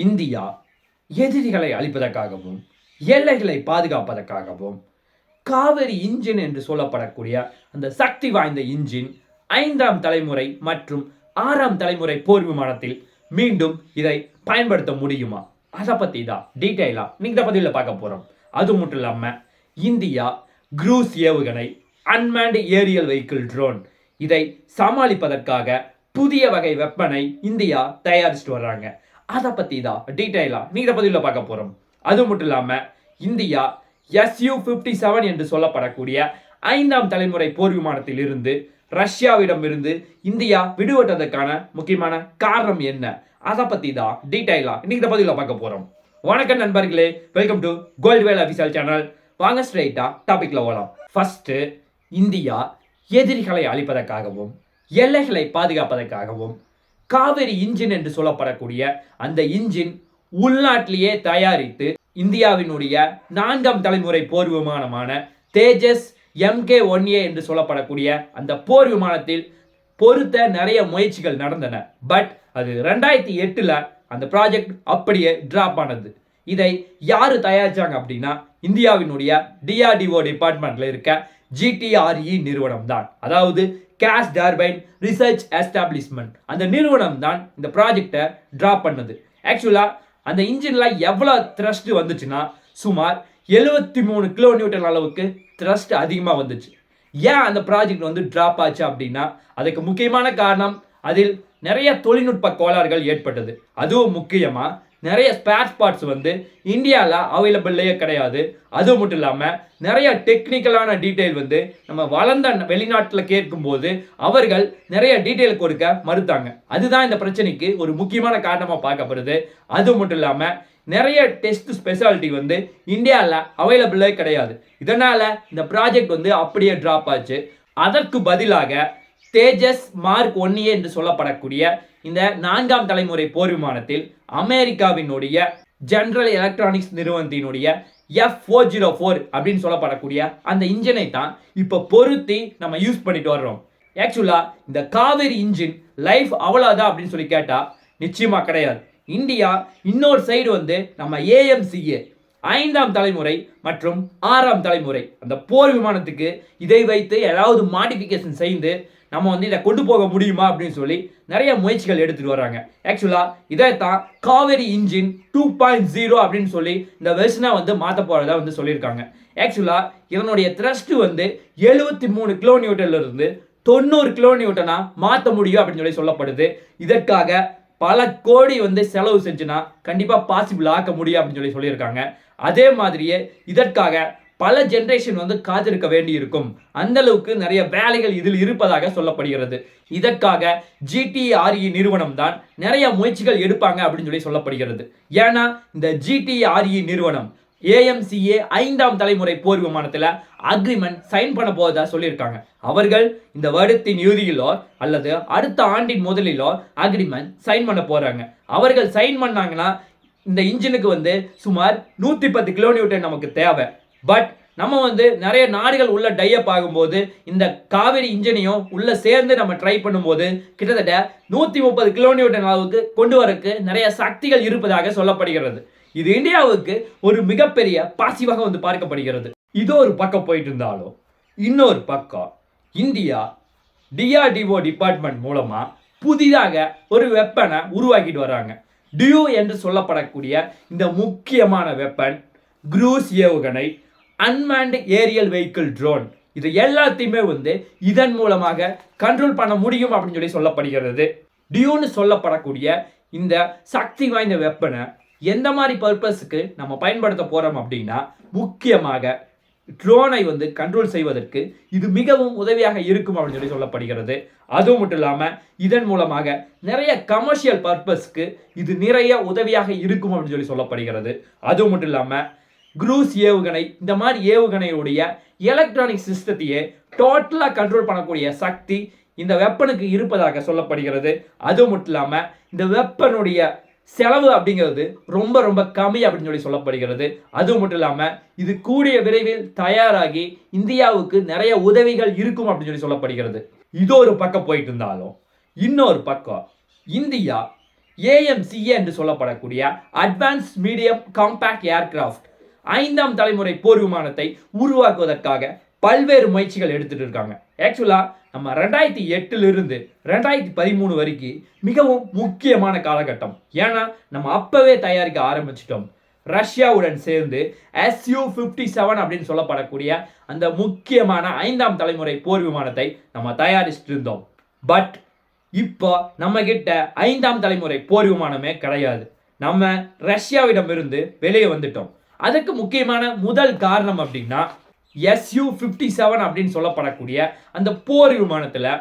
India எதிரிகளை அழிப்பதற்காகவும் எல்லைகளை பாதுகாப்பதற்காகவும் Kaveri engine என்று சொல்லப்படக்கூடிய அந்த சக்தி வாய்ந்த இன்ஜின் ஐந்தாம் தலைமுறை மற்றும் ஆறாம் தலைமுறை போர் விமானத்தில் மீண்டும் இதை பயன்படுத்த முடியுமா? அதை பற்றி தான் டீட்டெயிலாக நீங்கள் பதிவில் பார்க்க போகிறோம் அது மட்டும் இல்லாமல் இந்தியா குரூஸ் ஏவுகணை அன்மேண்ட் ஏரியல் வெஹிக்கிள் ட்ரோன் இதை சமாளிப்பதற்காக புதிய வகை வெப்பனை இந்தியா தயாரிச்சுட்டு வர்றாங்க. அதை பற்றி தான் டீட்டெயிலாக நீங்கள் பதிவில் பார்க்க போகிறோம் அது மட்டும் இல்லாமல் இந்தியா எஸ்யூ ஃபிஃப்டி செவன் என்று சொல்லப்படக்கூடிய ஐந்தாம் தலைமுறை போர் விமானத்தில் இருந்து ரஷ்யாவிடமிருந்து இந்தியா விடுபட்டதற்கான முக்கியமான காரணம் என்ன? அதை பற்றி தான் டீட்டெயிலாக இன்னைக்கு இந்த பதிவில் பார்க்க போகிறோம் வணக்கம் நண்பர்களே welcome to gold Vel official channel வாங்க ஸ்ட்ரைட்டாக டாபிக்கில் போகலாம் ஃபஸ்ட்டு இந்தியா எதிரிகளை அழிப்பதற்காகவும் எல்லைகளை பாதுகாப்பதற்காகவும் காவிரி இன்ஜின் என்று சொல்லப்படக்கூடிய அந்த இன்ஜின் உள்நாட்டிலேயே தயாரித்து இந்தியாவினுடைய நான்காம் தலைமுறை போர் விமானமான தேஜஸ் எம்கே ஒன் ஏ என்று சொல்லப்படக்கூடிய அந்த போர் விமானத்தில் பொருத்த நிறைய முயற்சிகள் நடந்தன. பட் அது ரெண்டாயிரத்தி எட்டில் அந்த ப்ராஜெக்ட் அப்படியே டிராப் ஆனது. இதை யார் தயாரிச்சாங்க அப்படின்னா இந்தியாவினுடைய டிஆர்டிஓ டிபார்ட்மெண்ட்டில் இருக்க ஜிடிஆர்இ நிறுவனம் தான். அதாவது கேஷ் டர்பைன் ரிசர்ச் எஸ்டாப்ளிஷ்மெண்ட் அந்த நிறுவனம் தான் இந்த ப்ராஜெக்டை ட்ரா பண்ணது. ஆக்சுவலாக அந்த இன்ஜினில் எவ்வளோ த்ரஸ்ட் வந்துச்சுன்னா சுமார் எழுபத்தி மூணு கிலோ நியூட்டன் அளவுக்கு த்ரஸ்ட் அதிகமாக வந்துச்சு. ஏன் அந்த ப்ராஜெக்ட் வந்து ட்ராப் ஆச்சு அப்படின்னா அதுக்கு முக்கியமான காரணம் அதில் நிறைய தொழில்நுட்ப கோளாறுகள் ஏற்பட்டது. அதுவும் முக்கியமாக நிறைய ஸ்பேர் பார்ட்ஸ் வந்து இந்தியாவில் அவைலபிள்லேயே கிடையாது. அது மட்டும் இல்லாமல் நிறைய டெக்னிக்கலான டீட்டெயில் வந்து நம்ம வளர்ந்த வெளிநாட்டில் கேட்கும்போது அவர்கள் நிறைய டீட்டெயில் கொடுக்க மறுத்தாங்க. அதுதான் இந்த பிரச்சனைக்கு ஒரு முக்கியமான காரணமாக பார்க்கப்படுது. அது மட்டும் இல்லாமல் நிறைய டெஸ்ட் ஸ்பெஷாலிட்டி வந்து இந்தியாவில் அவைலபிளே கிடையாது. இதனால் இந்த ப்ராஜெக்ட் வந்து அப்படியே ட்ராப் ஆச்சு. அதற்கு பதிலாக தேஜஸ் மார்க் ஒன் என்று சொல்லப்படக்கூடிய இந்த நான்காம் தலைமுறை போர் விமானத்தில் அமெரிக்காவினுடைய ஜென்ரல் எலக்ட்ரானிக்ஸ் நிறுவனத்தினுடைய எஃப் ஃபோர் ஜீரோ ஃபோர் அப்படின்னு சொல்லப்படக்கூடிய அந்த இன்ஜினை தான் இப்போ பொருத்தி நம்ம யூஸ் பண்ணிட்டு வர்றோம். ஆக்சுவலாக இந்த காவேரி இன்ஜின் லைஃப் அவ்வளோதான் அப்படின்னு சொல்லி கேட்டால் நிச்சயமாக கிடையாது. இந்தியா இன்னொரு சைடு வந்து நம்ம ஏஎம்சிஏ ஐந்தாம் தலைமுறை மற்றும் ஆறாம் தலைமுறை. அந்த போர் விமானத்துக்கு இதை வைத்து ஏதாவது மாடிஃபிகேஷன் செய்து நம்ம வந்து இதை கொண்டு போக முடியுமா அப்படின்னு சொல்லி நிறைய முயற்சிகள் எடுத்துட்டு வராங்க ஆக்சுவலாக இதை தான் Kaveri engine two point zero அப்படின்னு சொல்லி இந்த வெர்ஷனை வந்து மாற்ற போகிறதா வந்து சொல்லியிருக்காங்க. ஆக்சுவலாக இதனுடைய த்ரஸ்ட் வந்து எழுபத்தி மூணு கிலோ தொண்ணூறு கிலோ மாற்ற முடியும் அப்படின்னு சொல்லி சொல்லப்படுது. இதற்காக பல கோடி வந்து செலவு செஞ்சுன்னா கண்டிப்பாக பாசிபிள் ஆக்க முடியும் அப்படின்னு சொல்லி சொல்லியிருக்காங்க. அதே மாதிரியே இதற்காக பல ஜென்ரேஷன் வந்து காத்திருக்க வேண்டி இருக்கும் அந்த அளவுக்கு நிறைய வேலைகள் இதில் இருப்பதாக சொல்லப்படுகிறது. இதற்காக ஜிடிஆர்இ நிறுவனம் தான் நிறைய முயற்சிகள் எடுப்பாங்க அப்படின்னு சொல்லி சொல்லப்படுகிறது. ஏன்னா இந்த ஜிடிஆர்இ நிறுவனம் ஏஎம்சிஏ ஐந்தாம் தலைமுறை போர் விமானத்தில் அக்ரிமெண்ட் சைன் பண்ண போவதா சொல்லியிருக்காங்க. அவர்கள் இந்த வருடத்தின் இறுதியிலோ அல்லது அடுத்த ஆண்டின் முதலிலோ அக்ரிமெண்ட் சைன் பண்ண போகிறாங்க அவர்கள் சைன் பண்ணாங்கன்னா இந்த இன்ஜினுக்கு வந்து சுமார் நூற்றி பத்து கிலோமீட்டர் நமக்கு தேவை. பட் நம்ம வந்து நிறைய நாடுகள் உள்ள டையப் ஆகும்போது இந்த காவிரி இன்ஜினையும் உள்ள சேர்ந்து நம்ம ட்ரை பண்ணும்போது கிட்டத்தட்ட நூற்றி முப்பது கிலோமீட்டர் அளவுக்கு கொண்டு வரக்கு நிறைய சக்திகள் இருப்பதாக சொல்லப்படுகிறது. இது இந்தியாவுக்கு ஒரு மிகப்பெரிய பாசிவாக வந்து பார்க்கப்படுகிறது. இது ஒரு பக்கம் போயிட்டு இருந்தாலும் இன்னொரு பக்கம் இந்தியா டிஆர்டிஓ டிபார்ட்மெண்ட் மூலமாக புதிதாக ஒரு வெப்பனை உருவாக்கிட்டு வராங்க. டியூ என்று சொல்லப்படக்கூடிய இந்த முக்கியமான வெப்பன் குரூஸ் ஏவுகணை அன்மேண்ட் ஏரியல் வெஹிக்கிள் ட்ரோன் இது எல்லாத்தையுமே வந்து இதன் மூலமாக கண்ட்ரோல் பண்ண முடியும் அப்படின்னு சொல்லி சொல்லப்படுகிறது. டியூன்னு சொல்லப்படக்கூடிய இந்த சக்தி வாய்ந்த வெப்பனை எந்த மாதிரி பர்பஸுக்கு நம்ம பயன்படுத்த போகிறோம் அப்படின்னா முக்கியமாக ட்ரோனை வந்து கண்ட்ரோல் செய்வதற்கு இது மிகவும் உதவியாக இருக்கும் அப்படின்னு சொல்லி சொல்லப்படுகிறது. அதுவும் மட்டும் இல்லாமல் இதன் மூலமாக நிறைய கமர்ஷியல் பர்பஸ்க்கு இது நிறைய உதவியாக இருக்கும் அப்படின்னு சொல்லி சொல்லப்படுகிறது. அதுவும் மட்டும் இல்லாமல் குரூஸ் ஏவுகணை இந்த மாதிரி ஏவுகணையுடைய எலக்ட்ரானிக் சிஸ்டத்தையே டோட்டலாக கண்ட்ரோல் பண்ணக்கூடிய சக்தி இந்த வெப்பனுக்கு இருப்பதாக சொல்லப்படுகிறது. அதுவும் மட்டும் இல்லாமல் இந்த வெப்பனுடைய செலவு அப்படிங்கிறது ரொம்ப ரொம்ப கம்மி அப்படின்னு சொல்லி சொல்லப்படுகிறது. அது மட்டும் இல்லாமல் இது கூடிய விரைவில் தயாராகி இந்தியாவுக்கு நிறைய உதவிகள் இருக்கும் அப்படின்னு சொல்லி சொல்லப்படுகிறது. இது ஒரு பக்கம் போயிட்டு இருந்தாலும் இன்னொரு பக்கம் இந்தியா ஏஎம்சிஏ என்று சொல்லப்படக்கூடிய அட்வான்ஸ் மீடியம் காம்பேக்ட் ஏர்கிராஃப்ட் ஐந்தாம் தலைமுறை போர் விமானத்தை உருவாக்குவதற்காக பல்வேறு முயற்சிகள் எடுத்துகிட்டு இருக்காங்க. ஆக்சுவலாக நம்ம ரெண்டாயிரத்தி எட்டுலேருந்து ரெண்டாயிரத்தி பதிமூணு வரைக்கும் மிகவும் முக்கியமான காலகட்டம். ஏன்னா நம்ம அப்போவே தயாரிக்க ஆரம்பிச்சிட்டோம். ரஷ்யாவுடன் சேர்ந்து எஸ்யூ ஃபிஃப்டி செவன் அப்படின்னு சொல்லப்படக்கூடிய அந்த முக்கியமான ஐந்தாம் தலைமுறை போர் விமானத்தை நம்ம தயாரிச்சுட்டு இருந்தோம். பட் இப்போ நம்ம கிட்ட ஐந்தாம் தலைமுறை போர் விமானமே கிடையாது. நம்ம ரஷ்யாவிடமிருந்து வெளியே வந்துட்டோம். அதுக்கு முக்கியமான முதல் காரணம் அப்படின்னா எஸ்யூ ஃபிஃப்டி செவன் அப்படின்னு சொல்லப்படக்கூடிய அந்த போர் விமானத்தில்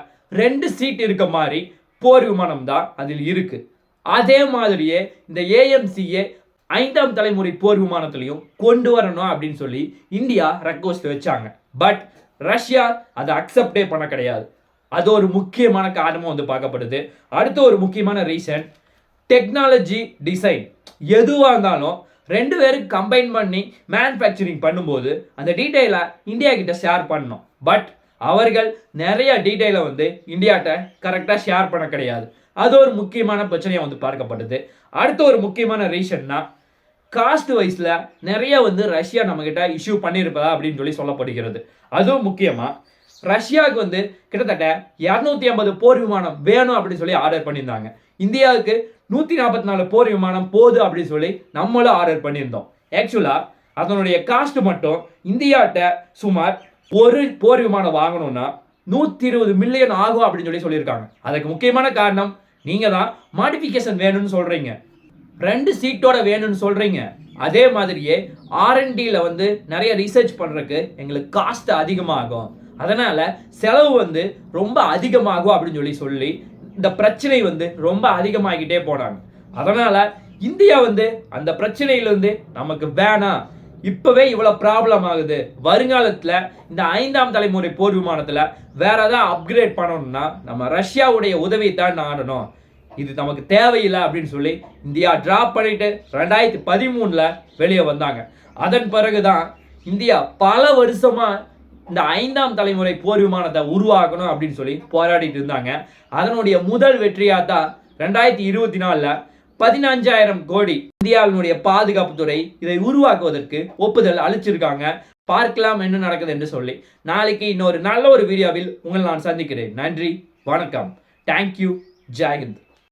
ரெண்டு சீட் இருக்க மாதிரி போர் விமானம் தான் அதில் இருக்குது அதே மாதிரியே இந்த ஏஎம்சிஏ ஐந்தாம் தலைமுறை போர் விமானத்திலையும் கொண்டு வரணும் அப்படின்னு சொல்லி இந்தியா ரெக்வஸ்ட் வச்சாங்க. பட் ரஷ்யா அதை அக்செப்டே பண்ண கிடையாது. அது ஒரு முக்கியமான காரணமும் வந்து பார்க்கப்படுது. அடுத்த ஒரு முக்கியமான ரீசன் டெக்னாலஜி டிசைன் எதுவாக இருந்தாலும் ரெண்டு பேரும் கம்பைன் பண்ணி மேனுஃபேக்சரிங் பண்ணும்போது அந்த டீட்டெயிலை இந்தியா கிட்ட ஷேர் பண்ணோம் பட் அவர்கள் நிறைய டீட்டெயிலை வந்து இந்தியாட்ட கரெக்டாக ஷேர் பண்ண கிடையாது. அது ஒரு முக்கியமான பிரச்சனையாக வந்து பார்க்கப்படுது அடுத்த ஒரு முக்கியமான ரீசன்னா காஸ்ட் வைஸில் நிறைய வந்து ரஷ்யா நம்மக்கிட்ட இஷ்யூ பண்ணியிருப்பதா அப்படின்னு சொல்லி சொல்லப்படுகிறது. அதுவும் முக்கியமாக ரஷ்யாவுக்கு வந்து கிட்டத்தட்ட இரநூத்தி ஐம்பது போர் விமானம் வேணும் அப்படின்னு சொல்லி ஆர்டர் பண்ணியிருந்தாங்க. இந்தியாவுக்கு நூற்றி நாற்பத்தி நாலு போர் விமானம் போது அப்படின்னு சொல்லி நம்மளும் ஆர்டர் பண்ணியிருந்தோம். ஆக்சுவலாக அதனுடைய காஸ்ட் மட்டும் இந்தியாட்ட சுமார் ஒரு போர் விமானம் வாங்கணும்னா நூற்றி இருபது மில்லியன் ஆகும் அப்படின்னு சொல்லி சொல்லியிருக்காங்க. அதுக்கு முக்கியமான காரணம் நீங்கள் தான் மாடிஃபிகேஷன் வேணும்னு சொல்கிறீங்க ரெண்டு சீட்டோட வேணும்னு சொல்கிறீங்க அதே மாதிரியே ஆர்என்டியில் வந்து நிறைய ரிசர்ச் பண்ணுறதுக்கு எங்களுக்கு காஸ்ட் அதிகமாகும். அதனால் செலவு வந்து ரொம்ப அதிகமாகும் அப்படின்னு சொல்லி சொல்லி இந்த பிரச்சனை வந்து ரொம்ப அதிகமாகிட்டே போனாங்க. அதனால் இந்தியா வந்து அந்த பிரச்சனையிலேருந்து நமக்கு வேணாம் இப்போவே இவ்வளோ ப்ராப்ளம் ஆகுது. வருங்காலத்தில் இந்த ஐந்தாம் தலைமுறை போர் விமானத்தில் வேற ஏதாவது அப்கிரேட் பண்ணணும்னா நம்ம ரஷ்யாவுடைய உதவியை தான் நாடணும். இது நமக்கு தேவையில்லை அப்படின்னு சொல்லி இந்தியா டிராப் பண்ணிட்டு ரெண்டாயிரத்தி பதிமூணில் வெளியே வந்தாங்க. அதன் பிறகுதான் இந்தியா பல வருஷமா இந்த ஐந்தாம் தலைமுறை போர் விமானத்தை உருவாக்கணும் அப்படின்னு சொல்லி போராடிட்டு இருந்தாங்க. அதனுடைய முதல் வெற்றியாக தான் ரெண்டாயிரத்தி இருபத்தி நாலில் பதினஞ்சாயிரம் கோடி இந்தியாவினுடைய பாதுகாப்புத்துறை இதை உருவாக்குவதற்கு ஒப்புதல் அளிச்சிருக்காங்க. பார்க்கலாம் என்ன நடக்குது என்று சொல்லி. நாளைக்கு இன்னொரு நல்ல ஒரு வீடியோவில் உங்களை நான் சந்திக்கிறேன். நன்றி வணக்கம். தேங்க்யூ ஜெயஹிந்த்